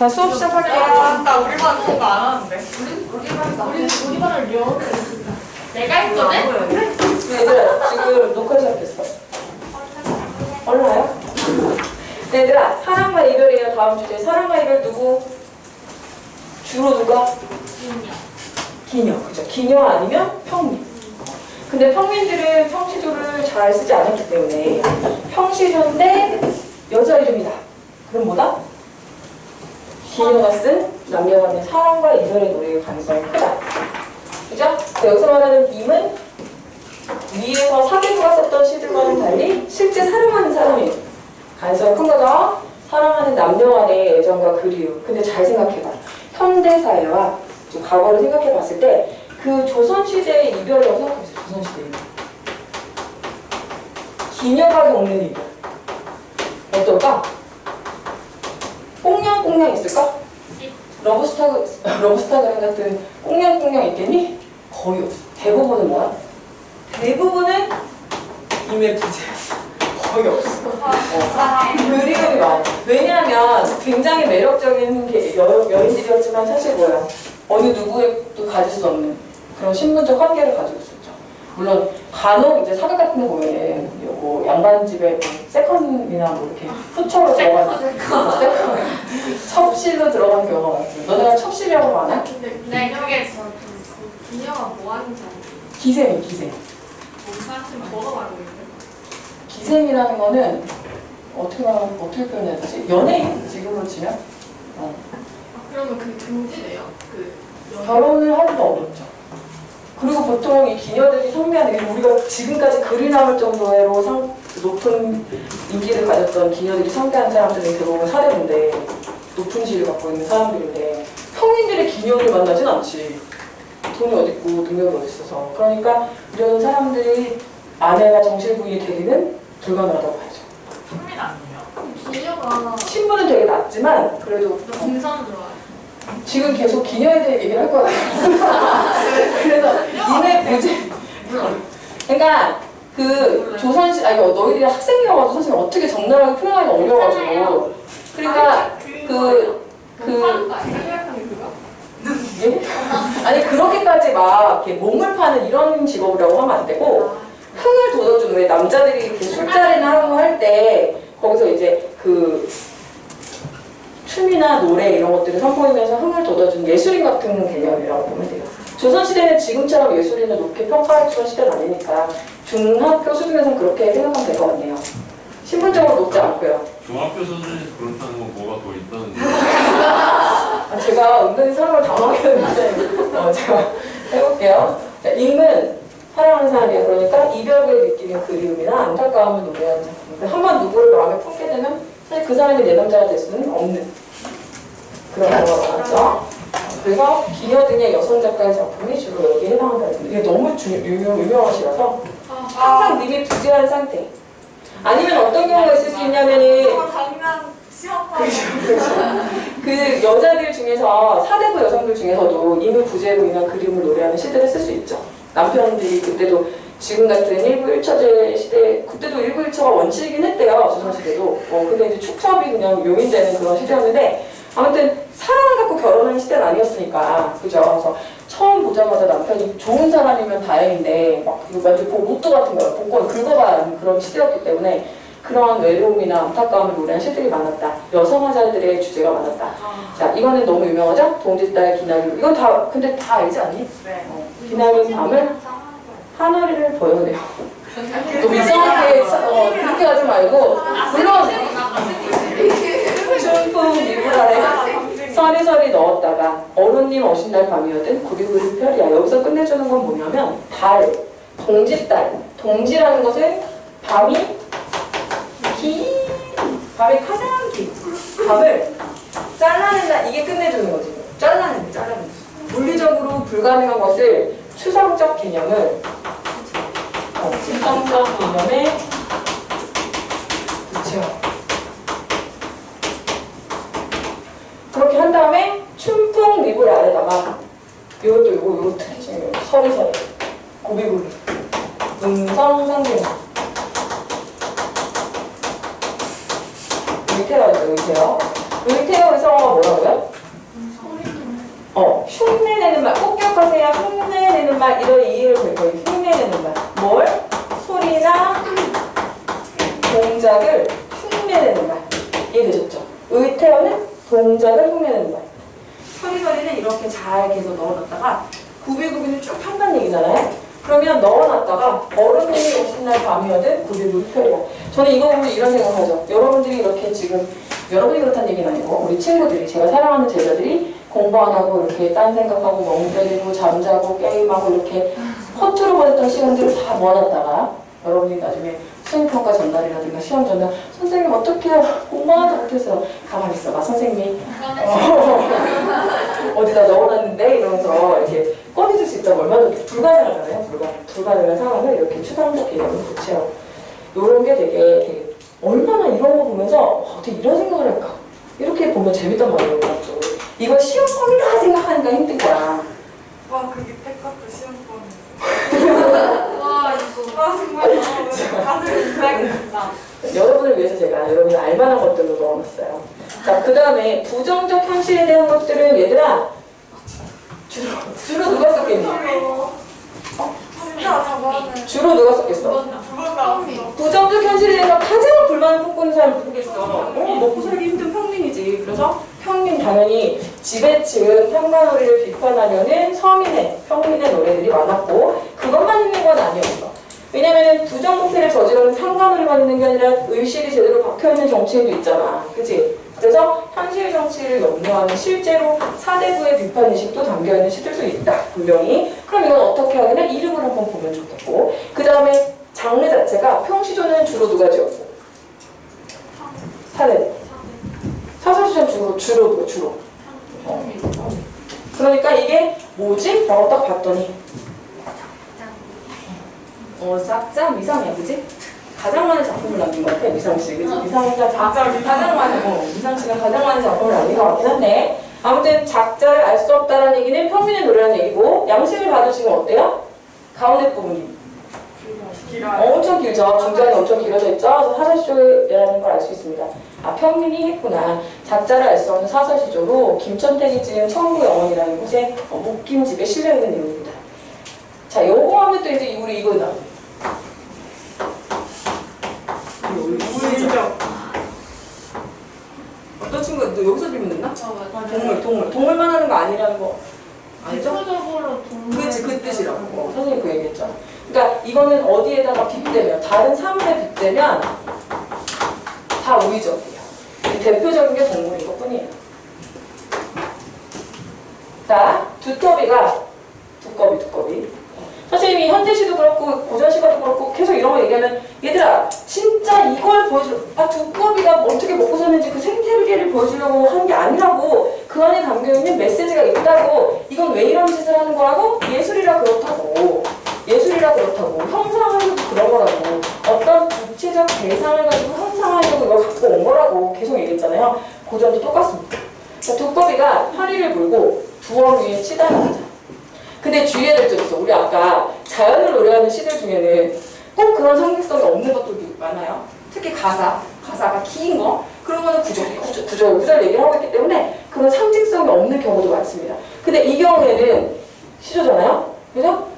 자, 수업 시작할게요. 나 우리 반 그런 거안 하는데. 우리 우리 반을 영어로 했습니다. 내가 했거든? 얘들아, 지금 녹화 시작했어. 얼른 와요. 네, 얘들아, 사랑과 이별이에요. 다음 주제. 사랑과 이별 누구? 주로 누가? 기녀. 그죠? 기녀 아니면 평민. 근데 평민들은 평시조를 잘 쓰지 않았기 때문에 평시조인데 여자 이름이다. 그럼 뭐다? 기녀가 쓴 남녀 간의 사랑과 이별의 노래의 가능성이 크다. 그죠? 여기서 말하는 님은 위에서 사기부가 썼던 시들과는 달리 실제 사랑하는 사람이에요. 가능성이 큰 거죠? 사랑하는 남녀 간의 애정과 그리움. 근데 잘 생각해봐. 현대사회와 좀 과거를 생각해 봤을 때 그 조선시대의 이별이라고 생각해보세요. 조선시대 이별. 기녀가 겪는 이별. 어떨까? 꽁냥꽁냥 있을까? 러브스타, 러브스타그램 같은 꽁냥꽁냥 있겠니? 거의 없어. 대부분은 뭐야? 대부분은 이메 부재야. 거의 없어. 어. 그리움이 많아. 왜냐하면 굉장히 매력적인 게- 여, 여인들이었지만 사실 뭐야? 어느 누구에도 가질 수 없는 그런 신분적 한계를 가지고 있었죠. 물론 간혹 이제 사극 같은 데 보면 뭐 양반집에 뭐 세컨이나 뭐 이렇게 후처로 들어간 뭐 세컨 첩실로 들어간 경우가 많지. 너네가 첩실이라고 하나? 근데 네, 그게 그 기녀가 뭐 하는지? 기생, 기생. 사실 뭐가 말하고 있는데? 기생이라는 거는 어떻게 말 어떻게 표현해야 되지? 연예인 지금으로 치면 어. 아, 그러면 그게 금지돼요? 그 연- 결혼을 하기도 어렵죠. 그리고 보통 이 기녀들이 성매하는 게 우리가 지금까지 그리 남을 정도로 상, 높은 인기를 가졌던 기녀들이 성대한 사람들은 대부분 사대부인데 높은 지위를 갖고 있는 사람들인데 평민들의 기녀를 만나진 않지. 돈이 어딨고 능력이 어딨어서 그러니까 이런 사람들이 아내가 정실부인이 되기는 불가능하다고 봐야죠. 평민 아니에요. 기녀가 신분은 되게 낮지만 그래도 공산 들어와요. 지금 계속 기녀에 대해 얘기를 할 거야. 그래서 이내 부재. 그러니까 그 조선시 아니 너희들이 학생이어가지고 사실 어떻게 적나라하게 표현하기가 어려워가지고 그러니까 그 그? 예? 아니 그렇게까지 막 이렇게 몸을 파는 이런 직업이라고 하면 안 되고 흥을 돋워주는 왜 남자들이 술자리나 하고 할 때 거기서 이제 그 춤이나 노래 이런 것들을 선보이면서 흥을 돋워주는 예술인 같은 개념이라고 보면 돼요. 조선시대는 지금처럼 예술인을 높게 평가해주던 시대는 아니니까 중학교 수준에서는 그렇게 생각하면 될 것 같네요. 신분적으로 높지 않고요. 중학교 수준에서 그렇다는 건 뭐가 더 있다는 아, 제가 은근히 사람을 당황하게 했는데 어, 제가 해볼게요. 자, 임은 사랑하는 사람이에요. 그러니까 이별을 느끼는 그리움이나 안타까움을 노래하는 작품. 한번 누구를 마음에 품게 되면 사실 그 사람이 내 남자가 될 수는 없는 그런 경우가 많죠. 그래서 기녀 등의 여성 작가의 작품이 주로 여기에 해당한다. 이게 너무 주, 유명, 유명하시라서 항상 님이 부재한 상태. 아니면 어떤 경우가 있을 수 있냐면은 그 여자들 중에서 사대부 여성들 중에서도 이미 부재로 인한 그림을 노래하는 시들을 쓸수 있죠. 남편들이 그때도 지금 같은 일부 일처제 시대 그때도 일부 일처가 원칙이긴 했대요. 조선시대도. 어, 근데 이제 축첩이 그냥 용인되는 그런 시대였는데 아무튼 사랑을 갖고 결혼하는 시대는 아니었으니까 그죠. 그래서 처음 보자마자 남편이 좋은 사람이면 다행인데 막 이거 완전 뭐 로또 같은 거요. 복권 긁어봐야 하는 그런 시대였기 때문에 그런 외로움이나 안타까움을 노래한 시들이 많았다. 여성 화자들의 주제가 많았다. 자, 이거는 너무 유명하죠? 동짓달 기나긴. 이건 다, 근데 다 알지 않니? 네. 어, 기나긴 밤을 하늘이를 보여내요. 너무 이상하게, 어, 그렇게 하지 말고, 물론, 춘풍 이불 아래 서리서리 넣었다가, 어른님 오신 날 밤이거든, 구리구리 별이야. 여기서 끝내주는 건 뭐냐면, 달, 동짓달. 동지라는 것은 밤이 긴, 밤이 가장 긴, 밤을 잘라낸다 이게 끝내주는 거지. 잘라낸다, 잘라낸다. 물리적으로 불가능한 것을 추상적 개념을 어, 추상적 개념에 붙여. 사이다만 이것도 요거 요거 특징이에요. 서리 서리 고비고비 음성 상징 의태어 있죠 의태어 의태어 의성어가 뭐라고요? 어 흉내내는 말 꼭 기억하세요. 흉내내는 말. 이런 이의를 거예요. 흉내내는 말뭘? 소리나 동작을 흉내내는 말. 이해되셨죠? 의태어는 동작을 흉내내는 말. 서리서리는 이렇게 잘 계속 넣어놨다가 구비구비는 쭉 한다는 얘기잖아요. 그러면 넣어놨다가 어른들이 오신 날 밤이어든 구비구비 펴리라. 저는 이거 보면 이런 생각하죠. 여러분들이 이렇게 지금 여러분이 그렇다는 얘기는 아니고 우리 친구들이 제가 사랑하는 제자들이 공부 안 하고 이렇게 딴 생각하고 멍 때리고 잠자고 게임하고 이렇게 허투루 보냈던 시간들을 다 모아놨다가 여러분이 나중에 수행평가 전날이라든가 시험 전날 선생님 어떡해요? 공부 하나도 못했어요 가만히 있어봐 선생님이 어, 어디다 넣어놨는데? 이러면서 이렇게 꺼내줄 수 있다고 얼마나 불가능하잖아요. 불가, 불가능한 상황을 이렇게 추상적 개념을 고쳐요 이런 게 되게, 되게 얼마나 이런 거 보면서 와, 어떻게 이런 생각을 할까? 이렇게 보면 재밌단 말이에요 또. 이거 시험범이다 생각하니까 힘든 거야. 와, 그 밑에 것도 시험 와, 정말 너무 가슴이 긴장된다. 여러분을 위해서 제가 여러분이 알만한 것들로 넣어놨어요. 자, 그 다음에 부정적 현실에 대한 것들은 얘들아 주로 주로 누가 썼겠니? 진짜 저거는 주로 누가 썼겠어? 두번 나왔어. 부정적 현실에 대해서 가장 불만을 품고 있는 사람 누구겠어? 어, 먹고 살기 힘든 평민이지. 그래서 평민 당연히 지배층은 평가놀이를 비판하려는 서민의 평민의 노래들이 많았고 그것만 있는 건 아니었어. 왜냐면 부정부패를 저지르는 상관놀이만 있는 게 아니라 의식이 제대로 박혀있는 정치인도 있잖아. 그치? 그래서 현실 정치를 염려하는 실제로 사대부의 비판의식도 담겨있는 시들도 있다. 분명히. 그럼 이건 어떻게 되냐? 이름을 한번 보면 좋겠고. 그 다음에 장르 자체가 평시조는 주로 누가 지었고? 사대. 사설시전 주로, 주로, 뭐 주로. 어. 그러니까 이게 뭐지? 라고 딱 봤더니 어, 싹자 미상이야, 그지? 가장 많은 작품을 남긴 것 같아, 미상 씨, 그지? 미상 씨가 자, 가장 많은, 어, 미상 씨가 가장 많은 작품을 남긴 것 같긴 한데, 아무튼 작자를 알 수 없다는 얘기는 평민의 노래라는 얘기고, 양식을 받으시면 어때요? 가운데 부분이 길어요. 엄청 길죠? 중간에 엄청 길어져 있죠? 사설시조라는 걸 알 수 있습니다. 아, 평민이 했구나. 작자를 알 수 없는 사설시조로 김천택이 지은 천국의 어머니라는 곳에 어, 목김집에 실려 있는 내용입니다. 자, 요거 하면 또 이제 우리 이거 나. 우리죠. 어떤 친구가 너 여기서 질문 했나? 아 맞아. 동물, 동물. 동물만 하는 거 아니라는 거 알죠? 대표적으로 동물. 그치, 그 뜻이라고. 어, 선생님 그 얘기했죠. 그러니까 이거는 어디에다가 빗대면, 다른 사물에 빗대면 다 우의적이에요. 이 대표적인 게 동물인 것 뿐이에요. 자, 두꺼비가, 두꺼비, 두꺼비. 선생님이 현대시도 그렇고 고전시가도 그렇고 계속 이런 거 얘기하면 얘들아 진짜 이걸 보여줘. 아 두꺼비가 어떻게 먹고 사는지 그 생태계를 보여주려고 한게 아니라고. 그 안에 담겨있는 메시지가 있다고. 이건 왜 이런 짓을 하는 거라고? 예술이라 그렇다고. 예술이라 그렇다고. 형상하려고 그런 거라고. 어떤 구체적 대상을 가지고 형상하려고 이걸 갖고 온 거라고 계속 얘기했잖아요. 고전도 똑같습니다. 자, 두꺼비가 파리를 물고 두엄 위에 치다를 하자. 근데 주의해야 될 점 있어. 우리 아까 자연을 노래하는 시들 중에는 꼭 그런 상징성이 없는 것들도 많아요. 특히 가사, 가사가 긴 거, 그런 거는 구절, 구절, 구절, 구절 얘기를 하고 있기 때문에 그런 상징성이 없는 경우도 많습니다. 근데 이 경우에는 시조잖아요. 그래서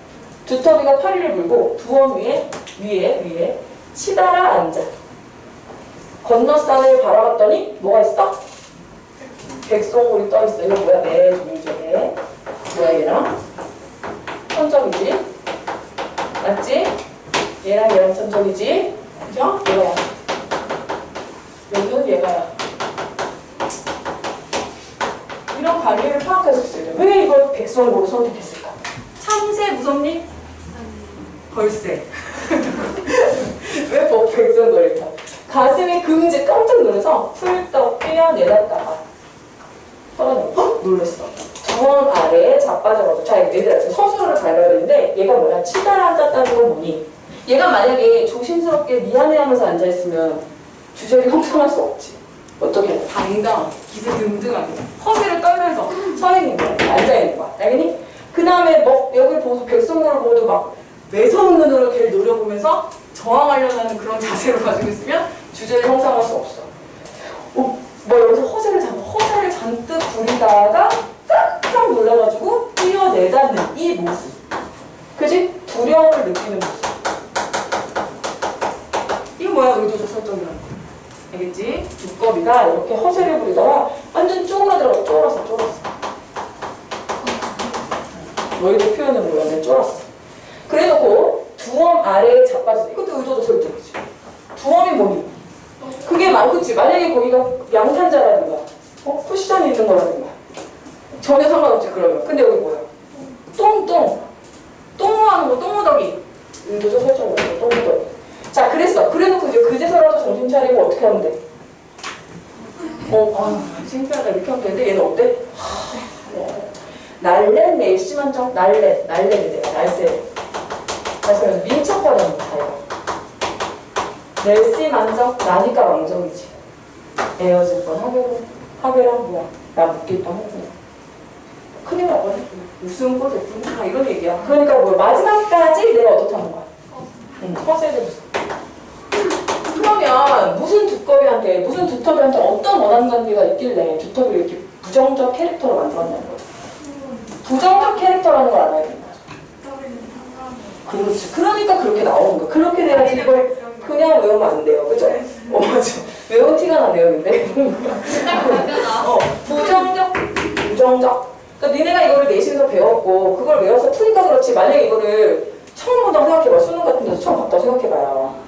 두터비가 파리를 물고 두엄 위에, 위에, 위에 치다라 앉아. 건너산을 바라봤더니 뭐가 있어? 백송골이 떠있어. 이거 뭐야? 내 종이쪽에. 뭐야 얘랑? 천적이지? 맞지? 얘랑 얘랑 천적이지? 그죠? 얘가야. 여기는 얘가야. 이런 관계를 파악할 수 있어요. 왜 이걸 백성으로 선택했을까? 참새 무섭니? 벌새. 왜뭐 백성거릴까? 가슴이 금지 깜짝 놀라서 훌떡 뛰어내렸다가 털어내고 헉! 놀랐어. 정원 아래에 자빠져가지고 자 얘들아 서술을 밟아야 되는데 얘가 뭐야 치다라 앉았다는 건 뭐니? 얘가 만약에 조심스럽게 미안해하면서 앉아있으면 주제를 형성할 수 없지. 어떻게? 당당, 기세 등등하게, 허세를 떨면서 서 있는 거야, 앉아 있는 거야. 당연히. 그 다음에 뭐 여기 보고 백성으로 보고도 막 매서운 눈으로 걔를 노려보면서 저항하려는 그런 자세로 가지고 있으면 주제를 형성할 수 없어. 어, 뭐 여기서 허세를 잡아, 허세를 잔뜩 부리다가 깜짝 놀라가지고 뛰어내다는 이 모습. 그지? 두려움을 느끼는 모습. 이게 뭐야? 의도적 설정이라는 거. 알겠지? 두꺼비가 이렇게 허세를 부리다가 완전 쪼그라들어. 쪼그라서 쪼그라서. 너희들 표현은 뭐야? 내 쪼그라서. 그래놓고 두엄 아래에 자빠져. 이것도 의도적 설정이지. 두엄이 뭐니? 그게 많겠지. 만약에 거기가 양탄자라든가, 어? 쿠션이 있는 거라든가. 전혀 상관없지, 그러면. 근데 여기 뭐야? 똥똥. 똥무하는 거, 똥무더기. 의도적 설정으로 똥무더기. 자, 그랬어. 그래놓고 이제 그제서라도 정신 차리고 어떻게 하면 돼? 어, 아, 창피하다. 이렇게 하면 되는데 얘는 어때? 하, 네. 날래 내심한 정 날래 날래인데 날새 그래서 민첩하다는 거예요. 낼시 만정 나니까 왕정이지. 에어질 뻔 하게로 하게랑 뭐야 나 묶일 뻔 했구나. 큰일 날 뻔했구나. 웃음 꼴 됐구나. 이런 얘기야. 그러니까 뭐 마지막까지 내가 어떻다는 거야. 응, 커세야 돼. 그러면 무슨 두꺼비한테 무슨 두터비한테 어떤 원한 관계가 있길래 두터비를 이렇게 부정적 캐릭터로 만들었냐는 거죠. 부정적 캐릭터라는 걸 알아야 된다. 그렇지. 그러니까 그렇게 나오는 거. 그렇게 돼야지 이걸 그냥 외우면 안 돼요. 그죠? 어, 맞아. 외운 티가 나네요, 근데. 어, 부정적, 부정적. 그러니까 니네가 이거를 내신에서 배웠고, 그걸 외워서 푸니까 그렇지. 만약에 이거를 처음 본다고 생각해봐. 수능 같은 데서 처음 봤다고 생각해봐요.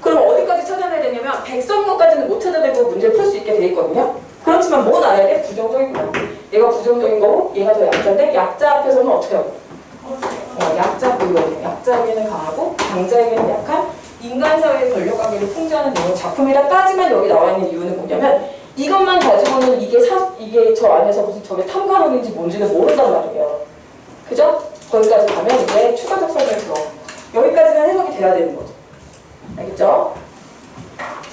그럼 어디까지 찾아내야 되냐면, 백성어까지는 못 찾아내고 문제를 풀 수 있게 돼 있거든요. 그렇지만 뭔 알아야 돼? 부정적이구나. 얘가 부정적인 거고, 얘가 더 약자인데, 약자 앞에서는 어떻게 하고? 어, 약자 보이거든요. 약자에게는 강하고 강자에게는 약한 인간 사회의 권력 관계를 풍자하는 내용 작품이라까지만 여기 나와 있는 이유는 뭐냐면 이것만 가지고는 이게 사 이게 저 안에서 무슨 저게 탐관원인지 뭔지는 모른단 말이에요. 그죠? 거기까지 가면 이제 추가적 설명이 들어. 여기까지는 해석이 돼야 되는 거죠. 알겠죠?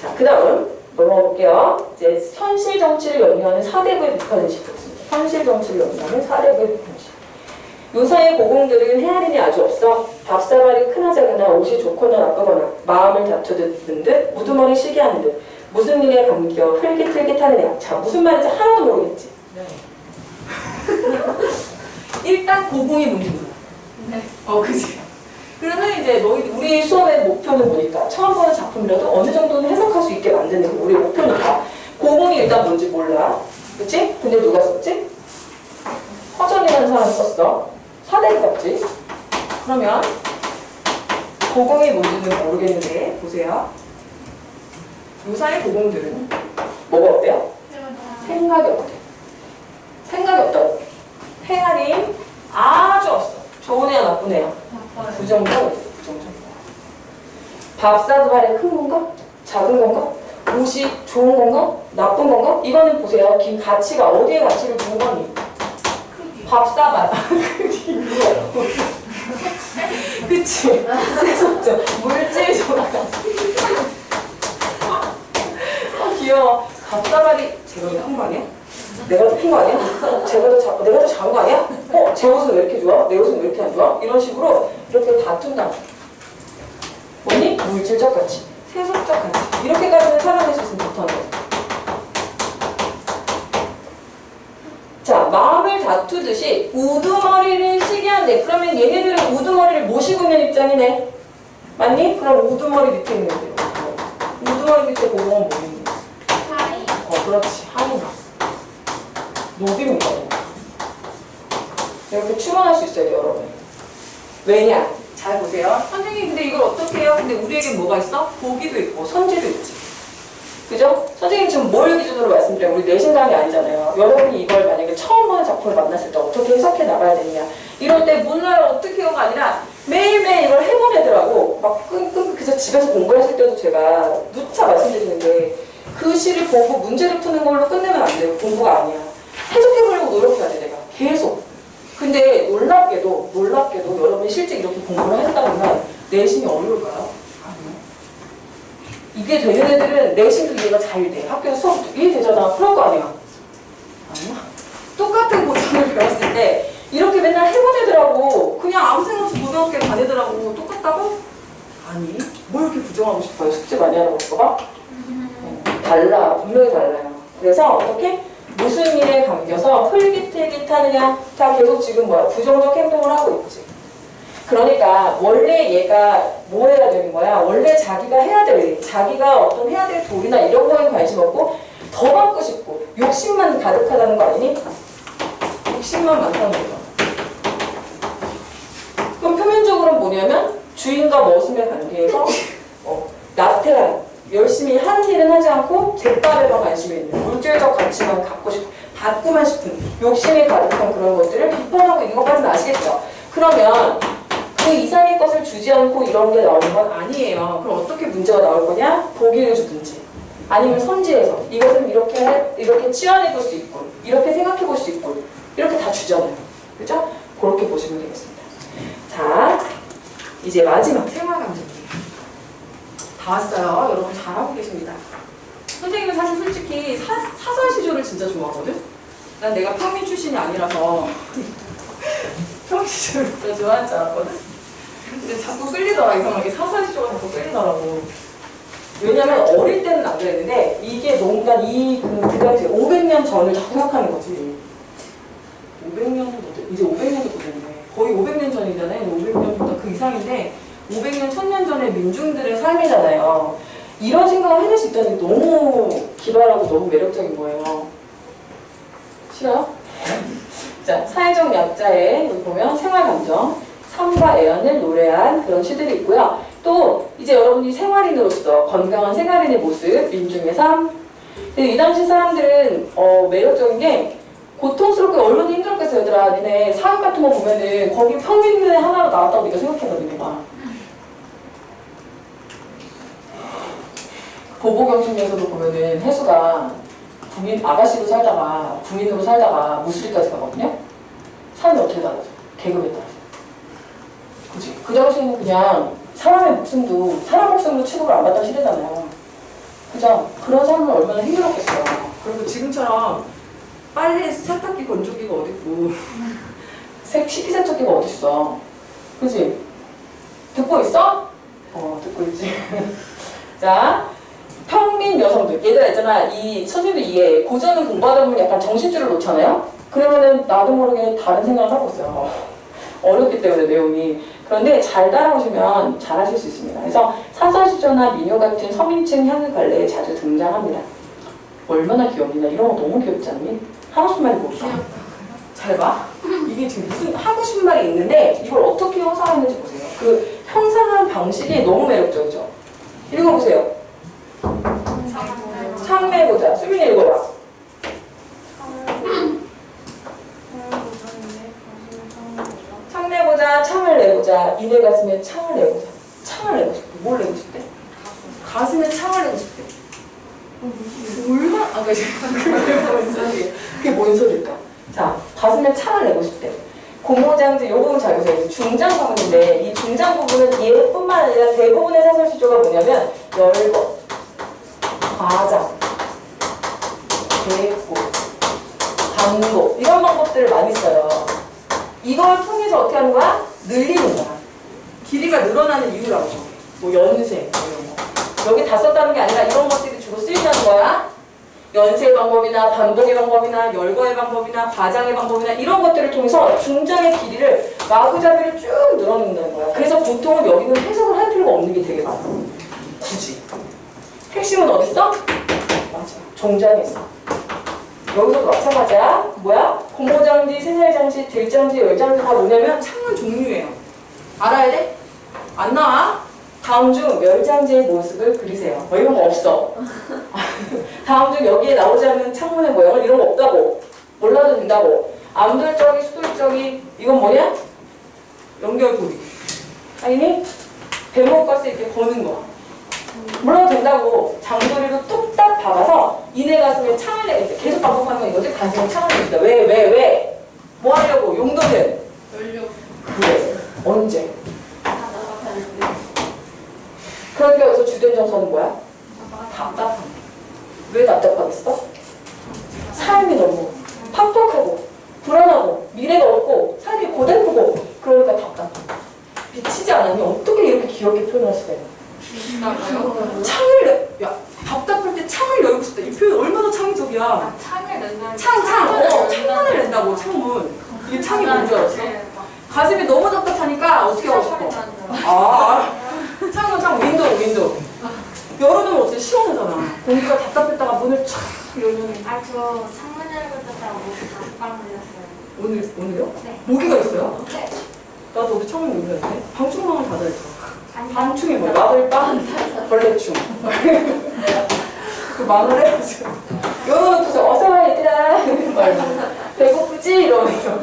자, 그 다음 넘어볼게요. 이제 현실 정치를 연구하는 사대부의 비판의식이 있습니다. 현실 정치를 연구하는 사대부의 비판의식. 요사의 고공들은 헤아림이 아주 없어 밥사발이 크나 작으나 옷이 좋거나 나쁘거나 마음을 다투는 듯 우두머리 시기하는 듯 무슨 일에 감겨 흘깃흘깃하는 애. 자 무슨 말인지 하나도 모르겠지? 일단 고공이 뭔지 몰라. 네. 어 그지? 그러면 이제 너희 우리 수업의 목표는 뭐니까 처음 보는 작품이라도 어느 정도는 해석할 수 있게 만드는 게 우리 목표니까 고공이 일단 뭔지 몰라. 그치? 근데 누가 썼지? 허전이라는 사람이 썼어. 사대리 같지? 그러면 고공이 뭔지는 모르겠는데 보세요. 요사의 고공들은 뭐가 어때요? 생각이 없대. 생각이 없다고. 헤아림 아주 없어. 좋은 애야 나쁜 애야? 나빠요. 부정적, 부정적. 밥사도 발에 큰 건가? 작은 건가? 옷이 좋은 건가? 나쁜 건가? 이거는 보세요. 긴 가치가 어디에 가치를 두는 거니? 크기. 밥사발. 그치? 세속적. 물질적. 아, 귀여워. 밥 사발이 제가 더큰거 아니야? 내가 더큰거 아니야? 제가 더 작, 내가 더 작은 거 아니야? 어? 제 옷은 왜 이렇게 좋아? 내 옷은 왜 이렇게 안 좋아? 이런 식으로 이렇게 다툰다. 뭐니? 물질적 가치, 세속적 가치. 이렇게까지는 살아낼 수 있으면 좋다는 거죠. 자, 마음을 다투듯이 우두머리를 시기한데 그러면 얘네들은 우두머리를 모시고 있는 입장이네. 맞니? 그럼 우두머리 밑에 있는 애들. 우두머리 밑에 보면 뭐 있니? 사이. 어, 그렇지. 하인가. 녹입니다. 이렇게 추론할 수 있어요, 여러분. 왜냐? 잘 보세요. 선생님, 근데 이걸 어떻게 해요? 근데 우리에겐 뭐가 있어? 보기도 있고, 선지도 있지. 그죠? 선생님 지금 뭘 기준으로 말씀드려요? 우리 내신강이 아니잖아요. 여러분이 이걸 만약에 처음 보는 작품을 만났을 때 어떻게 해석해 나가야 되느냐. 이럴 때 몰라요, 어떻게 해요가 아니라 매일매일 이걸 해본 애들하고 막 끙끙 그저 집에서 공부했을 때도 제가 누차 말씀드리는데 그 시를 보고 문제를 푸는 걸로 끝내면 안 돼요. 공부가 아니야. 해석해보려고 노력해야 돼, 내가. 계속. 근데 놀랍게도, 놀랍게도 여러분이 실제 이렇게 공부를 했다면 내신이 어려울까요? 이게 되는 애들은 내신도 이해가 잘 돼. 학교에서 수업도 이해되잖아. 그럴 거 아니야. 아니야. 똑같은 고등을 배웠을 때 이렇게 맨날 애들하고 그냥 아무 생각 없이 고등학교 간 애들하고 똑같다고? 아니. 뭘 이렇게 부정하고 싶어요? 숙제 많이 하는 거 봐? 네, 달라. 분명히 달라요. 그래서 어떻게? 무슨 일에 감겨서 흘깃흘깃하느냐? 다 계속 지금 뭐야? 부정적 행동을 하고 있지. 그러니까 원래 얘가 뭐 해야 되는 거야? 원래 자기가 해야 될 일, 자기가 어떤 해야 될 도리나 이런 거에 관심 없고 더 받고 싶고 욕심만 가득하다는 거 아니니? 욕심만 많다는 거죠. 그럼 표면적으로 뭐냐면 주인과 머슴의 관계에서 어, 나태한 열심히 하는 일은 하지 않고 갯밥에만 관심이 있는 물질적 가치만 갖고 싶 받고만 싶은 욕심이 가득한 그런 것들을 비판하고 있는 것까지는 아시겠죠? 그러면 그 이상의 것을 주지 않고 이런 게 나오는 건 아니에요. 그럼 어떻게 문제가 나올 거냐? 보기를 주든지 아니면 선지해서 이것은 이렇게 할- 이렇게 치환해 볼 수 있고 이렇게 생각해 볼 수 있고 이렇게 다 주잖아요. 그죠? 그렇게 보시면 되겠습니다. 자, 이제 마지막 생활 감정 다 왔어요. 여러분 잘하고 계십니다. 선생님은 사실 솔직히 사, 사설 시조를 진짜 좋아하거든? 난 내가 평민 출신이 아니라서 평민 시조를 진짜 좋아하는 줄 알았거든? 근데 자꾸 끌리더라, 이상하게. 사설 시조가 자꾸 끌리더라고. 왜냐면 어릴 때는 안 그랬는데 이게 그러니까 이그 그 당시 500년 전을 자꾸 생각하는 거지. 500년도 이제 500년도 더 됐네. 거의 500년 전이잖아요. 500년보다 그 이상인데 500년, 1000년 전의 민중들의 삶이잖아요. 이런 생각을 해낼 수 있다는 게 너무 기발하고 너무 매력적인 거예요. 싫어요? 자, 사회적 약자의 보면 생활감정, 삶과 애연을 노래한 그런 시들이 있고요. 또 이제 여러분이 생활인으로서 건강한 생활인의 모습, 민중의 삶. 근데 이 당시 사람들은 어, 매력적인 게 고통스럽게 얼마나 힘들었겠어 얘들아. 니네 사극 같은 거 보면은 거기 평민의 하나로 나왔다고 네가 생각해봐 니네가. 보보경심에서도 보면은 해수가 군인 아가씨로 살다가 군인으로 살다가 무술까지 가거든요. 삶이 어떻게 달라져? 계급에 따라서. 그지? 그 당시에는 그냥 사람의 목숨도 사람 목숨도 취급을 안 받던 시대잖아요. 그죠? 그런 삶은 얼마나 힘들었겠어요. 그리고 지금처럼 빨래 세탁기 건조기가 어딨고 색 식기세척기가 어딨어. 그지? 듣고 있어? 어, 듣고 있지. 자, 평민 여성들. 얘들아 있잖아. 이 선생님도 이해. 고전을 공부하다 보면 약간 정신줄을 놓잖아요? 그러면은 나도 모르게 다른 생각을 하고 있어요. 어렵기 때문에 내용이. 그런데 잘 따라오시면 잘 하실 수 있습니다. 그래서 사서시조나 민요 같은 서민층 향후 관례에 자주 등장합니다. 얼마나 귀엽냐. 이런 거 너무 귀엽지 않니? 하고 싶은 말이 뭘까? 잘 봐. 이게 지금 무슨 하고 싶은 말이 있는데 이걸 어떻게 형상하는지 보세요. 그 형상한 방식이 너무 매력적이죠. 읽어보세요. 창내보자. 수민이 읽어봐. 창내보자, 창을 내보자. 이내 가슴에 창을 내보자. 창을 내고 싶대. 뭘 내고 싶대? 가슴에 창을 내고 싶대. 얼마? 아, 그게 뭔 소리? 그게 뭔 소리일까? 자, 가슴에 창을 내고 싶대. 고모장제, 요 부분 잘 보세요. 중장 부분인데, 이 중장 부분은 얘뿐만 아니라 대부분의 사설 시조가 뭐냐면, 열거, 과장, 대고, 강도, 이런 방법들을 많이 써요. 이걸 통해서 어떻게 하는 거야? 늘리는 거야. 길이가 늘어나는 이유라고. 뭐 연세, 뭐 이런 거. 여기 다 썼다는 게 아니라 이런 것들이 주로 쓰인다는 거야. 연세 방법이나 반복의 방법이나 열거의 방법이나 과장의 방법이나 이런 것들을 통해서 중장의 길이를 마구잡이를 쭉 늘어놓는다는 거야. 그래서 보통은 여기는 해석을 할 필요가 없는 게 되게 많아. 굳이. 핵심은 어딨어? 맞아. 종장에 있어. 여기서도 마찬가지야. 뭐야? 고모장지, 세살장지, 들장지, 열장지가 뭐냐면 창문 종류예요. 알아야 돼? 안 나와? 다음 중 열장지의 모습을 그리세요. 뭐 이런 거 없어. 다음 중 여기에 나오지 않는 창문의 모양은 이런 거 없다고. 몰라도 된다고. 암돌적이, 수돌적이, 이건 뭐냐? 연결고리. 아니니? 배목가스 이렇게 거는 거. 몰라도 된다고. 장도리로 뚝딱 박아서 이내 가슴에 창을 내, 계속 반복하는 건 이거지? 가슴에 창을 냅니다. 왜, 왜, 왜? 뭐 하려고? 용도는? 연료 그래. 언제? 그러니까 여기서 주된 정서는 뭐야? 답답함. 왜 답답하겠어? 삶이 너무 팍팍하고 불안하고 미래가 없고 삶이 고달프고 그러니까 답답함. 미치지 않았니? 어떻게 이렇게 귀엽게 표현할 수가 있나? 나가요? 창을 내, 야 답답할 때 창을 열고 싶다. 이 표현 얼마나 창의적이야. 아, 창을 낸다. 창, 창, 어, 창문을 낸다고 창문. 이게 창이 뭔줄 알았어? 가슴이 너무 답답하니까 어떻게 하고 싶어? 아, 창문, 창문, 윈도우, 윈도우. 열어놓으면 어때? 시원하잖아. 공기가 답답했다가 문을 촥 열면 아, 저 창문 열고 떴다고 답방 들렸어요. 오늘, 오늘요? 네. 모기가 있어요? 네. 나도 어디 처음 놀랐는데 방충망을 닫아야 돼. 방충이 뭐야? 마블빵, 벌레충. 그 망을 해가지고 열어놓고서 어서 와 얘들아 배고프지? 이러면서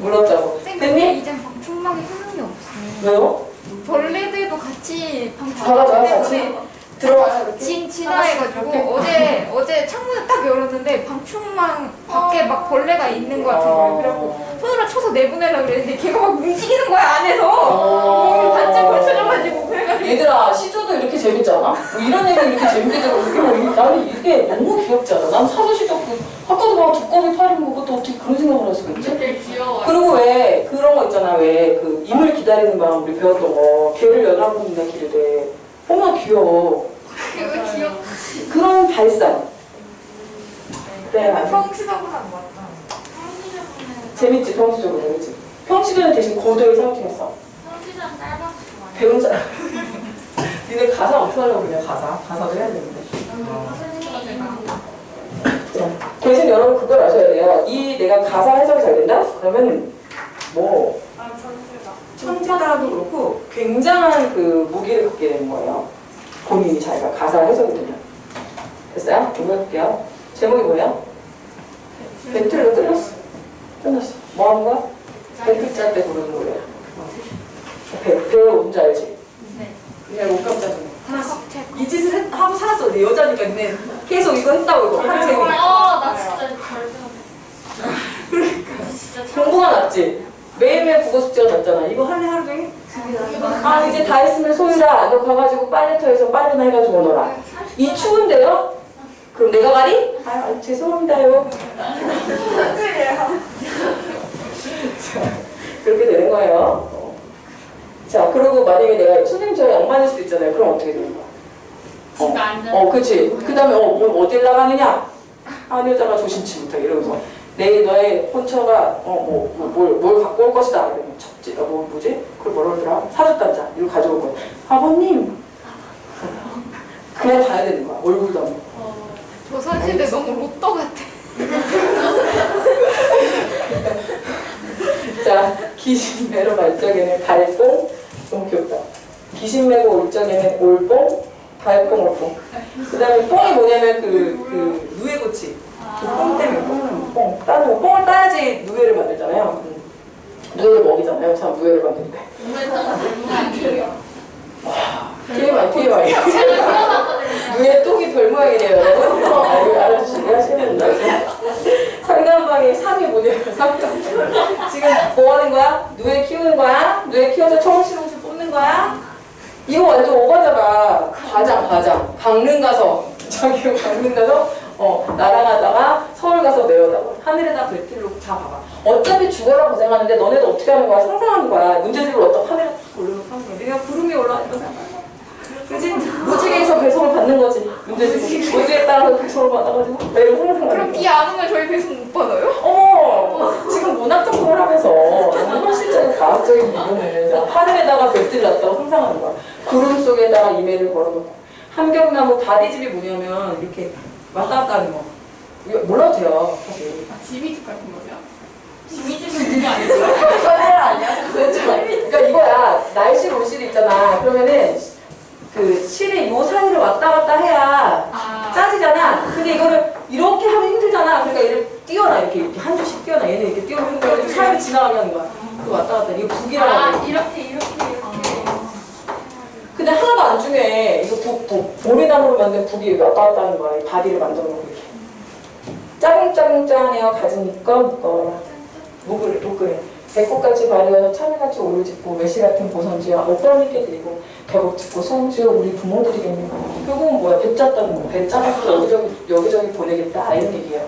물었다고. 근데? 이제 방충망에 효능이 없어. 왜요? 벌레들도 같이 방충. 다 가져와 같이 이렇게 진 진화해가지고 어제 어제 창문을 딱 열었는데 방충망 밖에 막 벌레가 있는 것 같은 거예요. 그래갖고 손으로 내보내려고 그랬는데 걔가 막 움직이는 거야 안에서 몸을 반짝 걸쳐져가지고 그래가지고 얘들아 시조도 이렇게 재밌지 않아? 뭐 이런 얘기 이렇게 재밌게 들어 나는 이게 너무 귀엽지 않아? 난 시조 그 아까도 막 두꺼비 팔이 먹고 어떻게 그런 생각을 할 수가 있지? 되게 귀여워. 그리고 왜 그런 거 있잖아 왜 그 임을 기다리는 마음 우리 배웠던 거 개를 열아홉이나 기르대 어머 귀여워 왜 귀여워? 그런 발상 그래 아주 평시적으로. 재밌지 평시적으로 그렇지 평시적은 대신 고도의 상징했어 성시전 짧아서 좋아요. 배운 사람 니네 가사 어떻게 하려고 그래 가사 가사도 해야 되는데 자, 대신 여러분 그걸 아셔야 돼요 이 내가 가사 해석이 잘 된다? 그러면 뭐 아. 천재다도 그렇고 굉장한 그 무기를 갖게 되는 거예요. 본인이 자기가 가사 해석이 되면. 됐어요? 이거 해볼게요. 제목이 뭐예요? 배틀로 끝났어. 끝났어. 뭐 하는 거야? 배틀 짤때 부르는 노래야. 배, 배에 온줄 알지? 네. 그냥 옷 깜짝이야. 책. 이 짓을 했- 하고 살았어. 내 여자니까 니네 계속 이거 했다고 이거. 한 재미. 아나 진짜. 그러니까. 공부가 낫지? 매일매일 국어 숙제가 낫잖아. 이거 할래 하루 종일? 아 이제 다 했으면 소유라 너 가가지고 빨래터에서 빨래나 해가지고 오너라 이 추운데요? 그럼 내가 가리? 아, 아 죄송합니다요 자, 그렇게 되는 거예요. 어. 자 그리고 만약에 내가 선생님 저 양반일 수도 있잖아요. 그럼 어떻게 되는 거야? 앉아. 어. 그치. 그 다음에 어, 뭐 어딜 나가느냐? 한 여자가 조심치부터 이러면서. 내 너의 혼처가 어 뭐 뭘 뭘 갖고 올 것이다. 이러면 첩지. 어, 뭐 뭐지? 그걸 뭐라 그러더라? 사줬단자. 이거 가져올 거야. 아버님! 그냥 가야 되는 거야. 얼굴도 안 보고. 저 사진에 너무 로또 같아. 자 귀신 매로 발적에는 달뽕 너무 귀엽다. 귀신 매고 올 적에는 올뽕 달뽕 올뽕. 그 다음에 뽕이 뭐냐면 그, 그 누에고치. 그뽕 때문에 뽕은 뽕. 따는 거 뽕을 따야지 누에를 만들잖아요. 음. 누에를 먹이잖아요. 참 누에를 만드는데 TMI TMI 누에 똥이 별 모양이래요 여러분. 알아주시게 하시면 나중에 상담방에 상이 뭐냐면 상담 지금 뭐 하는 거야? 누에 키우는 거야? 누에 키워서 청실홍실 뽑는 거야? 이거 완전 오바잖아. 과장 과장. 강릉 가서 자기가 강릉 가서 어 날아가다가 서울 가서 내려다가 하늘에다 배틀로 잡아봐. 어차피 죽어라 고생하는데 너네도 어떻게 하는 거야? 상상하는 거야. 문제집을 어떤 하늘에 탁 올려놓고 내가 구름이 올라가니까 생각하는 거야 그지? 무지개에서 배송을 받는 거지. 문제집 문제에 따라서 배송을 받아가지고. 매일 상상하는 그럼 비 안 오면 저희 배송 못 받아요? 어머 지금 문학 작품을 하면서 너무 현실적인 과학적인 자, 하늘에다가 벽들 놨다고 상상하는 거야. 구름 속에다가 이메일을 걸어놓고. 함경나무 바디집이 뭐냐면 이렇게 왔다 갔다 하는 거. 몰라도 돼요 사실. 지미집 같은 거 죠? 지미집은 그게 아니죠? 그러니까 이거야 날실 올실 있잖아 그러면은 그 실의 요 사이를 왔다 갔다 해야 아. 짜지잖아. 근데 이거를 이렇게 하면 힘들잖아. 그러니까 얘를 띄워놔. 이렇게, 이렇게 한 줄씩 띄워놔. 얘는 이렇게 띄워놓는 거야. 사이를 지나가게 하는 거야. 그 왔다 갔다. 이거 북이라고 아 하거든. 이렇게 이렇게 이렇게. 근데 하나도 안 중요해. 이거 북, 북. 보리나무로 만든 북이 왔다 갔다 하는 거야. 이 바디를 만들어 놓고 이렇게. 짜글짜글짜네요. 가지니까 묶어라. 목을, 목을. 배꼽같이 발휘어서 참외같이 오를 짚고 매시 같은 보선지와 옷벌리게 들고 벽을 짚고 성지어 우리 부모들이겠네. 결국은 뭐야? 배 짰다는 거. 배 짜서 여기저기, 여기저기 보내겠다. 이런 얘기예요.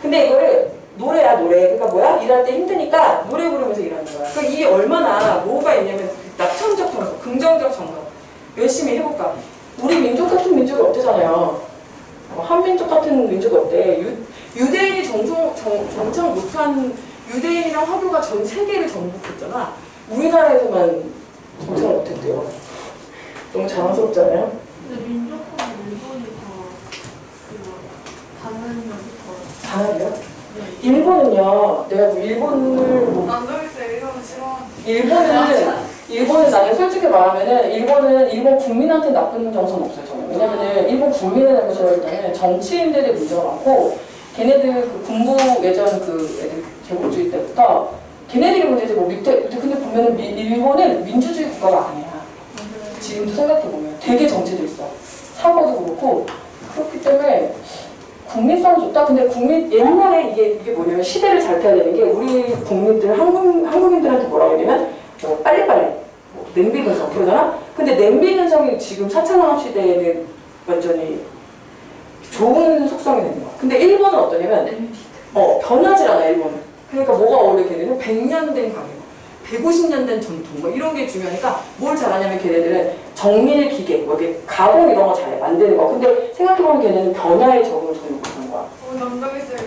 근데 이거를 노래야 노래. 그러니까 뭐야? 일할 때 힘드니까 노래 부르면서 일하는 거야. 그러니까 이게 얼마나 뭐가 있냐면 낙천적 정서, 긍정적 정서. 열심히 해볼까. 우리 민족 같은 민족이 없대잖아요. 어, 한민족 같은 민족이 없대. 유, 유대인이 정성, 정, 정착 못한 유대인이랑 화교가 전 세계를 정복했잖아. 우리나라에서만 정착을 못했대요. 너무 자랑스럽잖아요. 근데 민족하고 일본이 더 다른 면이 더 잘하네요. 네. 일본은요, 내가 뭐 일본을 뭐 남동생 이런 싫어하는 일본은 일본은 나는 솔직히 말하면은 일본은 일본 국민한테 나쁜 정서는 없어요 저는 왜냐면은 일본 국민에 대한 것보다는 정치인들의 문제가 많고 걔네들 그 군부 예전 그 애들 제국주의 때부터 걔네들이 문제지 뭐 밑에 근데 보면은 미- 일본은 민주주의 국가가 아니야 지금도 생각해 보면 되게 정치도 있어 사고도 그렇고 그렇기 때문에 국민성 좋다. 근데 국민 옛날에 이게 이게 뭐냐면 시대를 잘 타야 되는 게 우리 국민들 한국 한국인들한테 뭐라고 하냐면 뭐 빨리빨리 뭐 냄비 근성 그러잖아. 근데 냄비 근성이 지금 4차 산업 시대에는 완전히 좋은 속성이 되는 거야. 근데 일본은 어떠냐면 어 변하지 않아 일본은. 그러니까 뭐가 어울려 걔네는 100년 된 가게. 150년 된 전통. 뭐 이런 게 중요하니까 뭘 잘하냐면 걔네들은 정밀 기계 뭐 이렇게 가공 이런 거 잘 만드는 거. 근데 생각해보면 걔네는 변화에 적응을 전혀 못하는 거야. 어,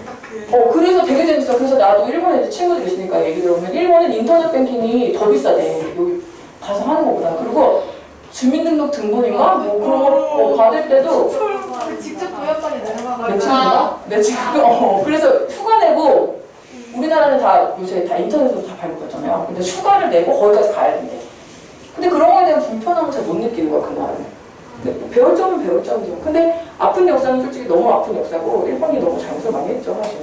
딱그. 어 그래서 되게 재밌어. 그래서 나도 일본에 친구들 있으니까 얘기 들어보면 일본은 인터넷 뱅킹이 더 비싸대. 여기 가서 하는 것보다. 그리고 주민등록 등본인가? 뭐 그런 거 어, 받을 때도 직접 도약까지 내려가가지고. 매칭인가? 매칭 어 그래서 휴가 내고 우리나라는 다 요새 다 인터넷으로 다 발급했잖아요. 근데 휴가를 내고 거기까지 가야 된대. 근데 그런 거에 대한 불편함을 잘 못 느끼는 거야 그날은. 근데 뭐 배울 점은 배울 점이죠. 근데 아픈 역사는 솔직히 너무 아픈 역사고 일본이 너무 잘못을 많이 했죠 사실.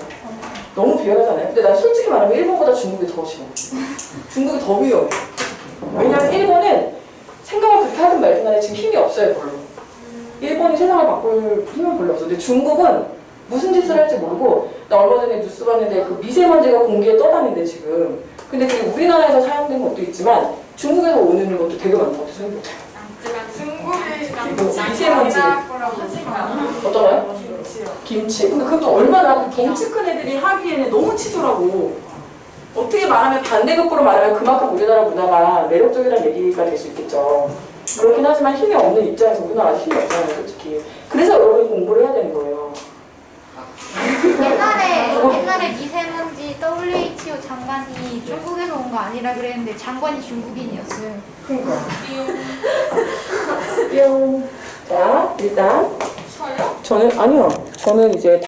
너무 비열하잖아요. 근데 난 솔직히 말하면 일본보다 중국이 더 싫어 중국이 더 위험해. 왜냐면 일본은 생각을 그렇게 하든 말든 간에 지금 힘이 없어요 별로 일본이 세상을 바꿀 힘은 별로 없어 근데 중국은 무슨 짓을 할지 모르고 나 얼마 전에 뉴스 봤는데 그 미세먼지가 공기에 떠다닌대 지금 근데 그게 우리나라에서 사용된 것도 있지만 중국에서 오는 것도 되게 많은 것 같아서 중국이 이거 미세먼지. 거라고 하지만 어떤 거요? 김치요. 김치 근데 그것도 얼마나 덩치 큰 애들이 하기에는 너무 치더라고 어떻게 말하면 반대급부로 말하면 그만큼 우리나라 문화가 매력적이라는 얘기가 될 수 있겠죠 그렇긴 하지만 힘이 없는 입장에서 우리나라 힘이 없잖아요 솔직히 그래서 여러분이 공부를 해야 되는 거예요 옛날에 옛날에 미세먼지 WHO 장관이 중국에서 온 거 아니라 그랬는데 장관이 중국인이었어요. 그러니까 뿅. 자 일단 저요? 저는 아니요 저는 이제